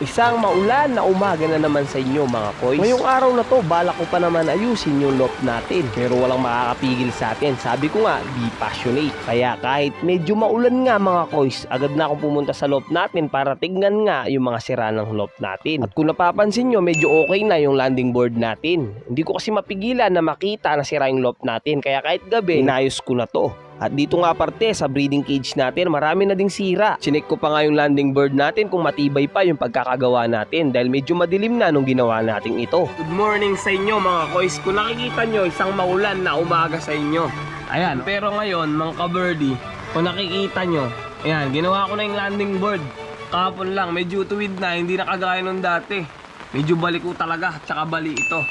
Isang maulan na umaga na naman sa inyo mga koys. Ngayong araw na to, balak ko pa naman ayusin yung loft natin. Pero walang makakapigil sa atin. Sabi ko nga, be passionate. Kaya kahit medyo maulan nga mga koys, agad na akong pumunta sa loft natin para tignan nga yung mga sira ng loft natin. At kung napapansin nyo, medyo okay na yung landing board natin. Hindi ko kasi mapigilan na makita na sira yung loft natin. Kaya kahit gabi, inayos ko na to. At dito nga parte sa breeding cage natin, marami na ding sira. Chinek ko pa nga yung landing bird natin kung matibay pa yung pagkakagawa natin dahil medyo madilim na nung ginawa natin ito. Good morning sa inyo mga koys. Kung nakikita nyo, isang maulan na umaga sa inyo. Ayan, pero ngayon, mga ka-birdie, kung nakikita nyo, ayan, ginawa ko na yung landing board. Kahapon lang, medyo tuwid na, hindi na kagaya nung dati. Medyo baliko talaga, tsaka bali ito.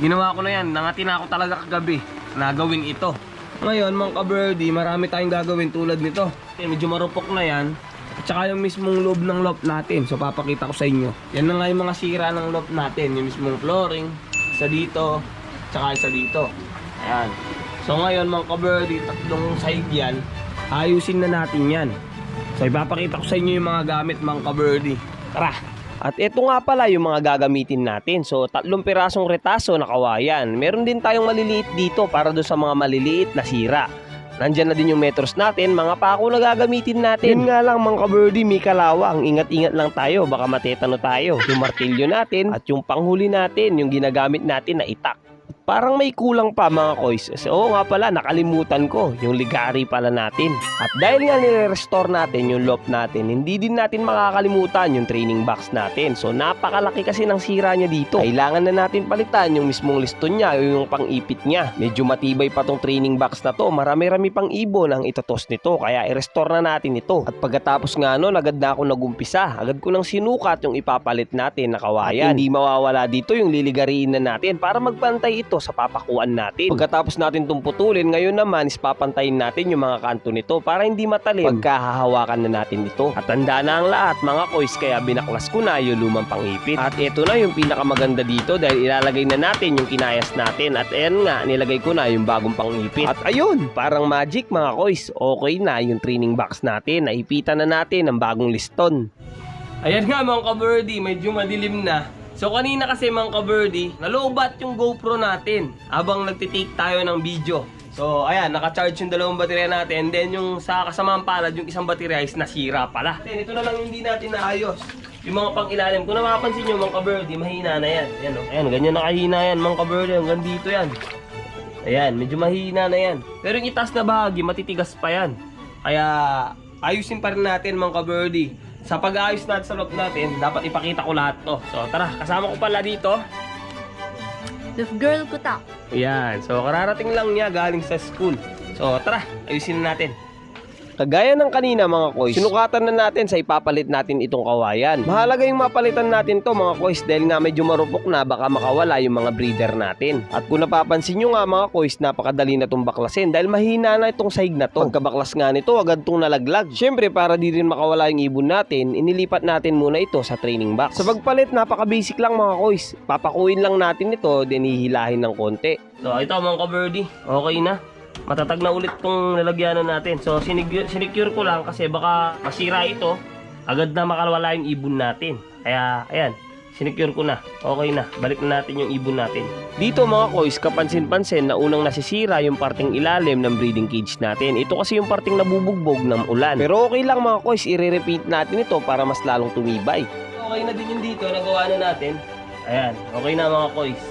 Ginawa ko na yan, nangati na ako talaga kagabi na gawin ito. Ngayon, mga ka-birdie, marami tayong gagawin tulad nito. Medyo marupok na yan. At saka yung mismong loob ng loft natin. So, papakita ko sa inyo. Yan na nga yung mga sira ng loft natin. Yung mismong flooring, isa dito, tsaka isa dito. Ayan. So, ngayon, mga ka-birdie, tatlong side yan. Ayusin na natin yan. So, ipapakita ko sa inyo yung mga gamit, mga ka-birdie. Tara! At ito nga pala yung mga gagamitin natin. So, tatlong pirasong retaso na kawayan. Meron din tayong maliliit dito para doon sa mga maliliit na sira. Nandyan na din yung metros natin, mga pako na gagamitin natin. Yun nga lang mga kabirdie, may kalawang. Ingat-ingat lang tayo, baka matetano tayo. Yung martilyo natin at yung panghuli natin, yung ginagamit natin na itak. Parang may kulang pa mga koys. So, oo nga pala, nakalimutan ko. Yung ligari pala natin. At dahil nga nire-restore natin yung loft natin, hindi din natin makakalimutan yung training box natin. So, napakalaki kasi ng sira niya dito. Kailangan na natin palitan yung mismong liston niya o yung pang-ipit niya. Medyo matibay pa tong training box na to. Marami-rami pang ibon ang itatos nito. Kaya i-restore na natin ito. At pagkatapos nga nun, agad na ako nagumpisa. Agad ko nang sinukat yung ipapalit natin na kawayan. At hindi mawawala dito yung liligariin na natin para magpantay ito sa papakuan natin. Pagkatapos natin itong putulin, ngayon naman is papantayin natin yung mga kanto nito para hindi matalim pagkahahawakan na natin ito. At tanda na ang lahat mga kois kaya binaklas ko na yung lumang pangipit. At ito na yung pinakamaganda dito dahil ilalagay na natin yung kinayas natin at ayan nga nilagay ko na yung bagong pangipit. At ayun, parang magic mga kois. Okay na yung training box natin. Naipitan na natin ang bagong liston. Ayan nga mga ka-birdie, medyo madilim na. So kanina kasi mga ka-birdie, nalobat yung GoPro natin habang nagtitake tayo ng video. So ayan, naka-charge yung dalawang baterya natin. And then yung sa kasamang palad, yung isang baterya is nasira pala. Then ito na lang hindi natin naayos. Yung mga pang ilalim. Kung napapansin nyo mga ka-birdie, mahina na yan. Ayan, oh. ayan ganyan nakahina yan mga ka-birdie. Hanggang dito yan. Ayan, medyo mahina na yan. Pero yung itaas na bahagi, matitigas pa yan. Kaya ayusin pa rin natin mga ka-birdie. Sa pag-aayos natin sa loob natin, dapat ipakita ko lahat to. So tara, kasama ko pala dito. Love girl ko ta. Ayan, so kararating lang niya galing sa school. So tara, ayusin na natin. Kagaya ng kanina mga koys, sinukatan na natin sa ipapalit natin itong kawayan. Mahalaga yung mapalitan natin to mga koys dahil nga medyo marupok na baka makawala yung mga breeder natin. At kung napapansin nyo nga mga koys, napakadali na itong baklasin dahil mahina na itong sahig na to. Pagkabaklas nga nito, agad itong nalaglag. Siyempre para di rin makawala yung ibon natin, inilipat natin muna ito sa training box. Sa pagpalit, napaka-basic lang mga koys. Papakuin lang natin ito, then hihilahin ng konti. So ito mga ka-birdie, okay na matatag na ulit tong lalagyanan natin. So, sinecure ko lang kasi baka masira ito. Agad na makalawala yung ibon natin. Kaya, ayan, sinecure ko na. Okay na. Balik na natin yung ibon natin. Dito mga kois, kapansin-pansin na unang nasisira yung parting ilalim ng breeding cage natin. Ito kasi yung parting nabubugbog ng ulan. Pero okay lang mga kois, i-repeat natin ito para mas lalong tumibay. Okay na din yung dito, nagawa na natin. Ayan, okay na mga kois.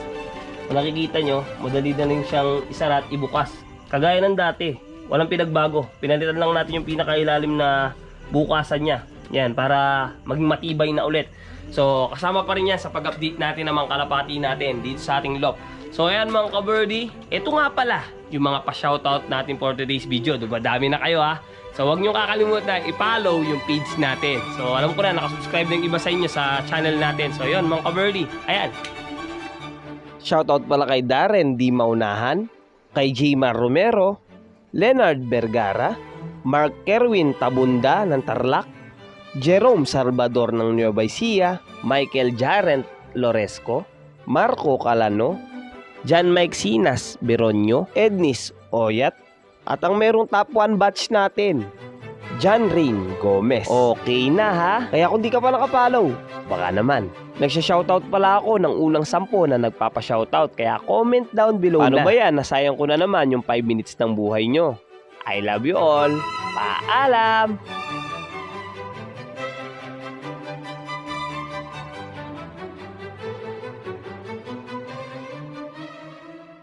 Kung nakikita nyo, madali na rin siyang isara at ibukas. Kagaya ng dati, walang pinagbago. Pinalitan lang natin yung pinakailalim na bukasan niya. Yan, para maging matibay na ulit. So, kasama pa rin yan sa pag-update natin ng mga kalapati natin dito sa ating loft. So, ayan mga ka-birdie. Ito nga pala, yung mga pa-shoutout natin for today's video. Diba, dami na kayo ha. So, huwag nyo kakalimutan i-follow yung page natin. So, alam ko na, nakasubscribe na yung iba sa inyo sa channel natin. So, yun mga ka-birdie. Ayan, Shoutout pala kay Darren D. Maunahan, kay Jmar Romero, Leonard Vergara, Mark Kerwin Tabunda ng Tarlac, Jerome Salvador ng Nueva Ecija, Michael Jarent Loresco, Marco Calano, John Mike Sinas Beronyo, Ednis Oyat, at ang merong top 1 batch natin, John Rain Gomez. Okay na ha? Kaya kung di ka pa nakapollow, baka naman. Nagsha-shoutout pala ako ng unang sampo na nagpapa-shoutout kaya comment down below Ano na. ba yan? Nasayang ko na naman yung 5 minutes ng buhay nyo. I love you all. Paalam!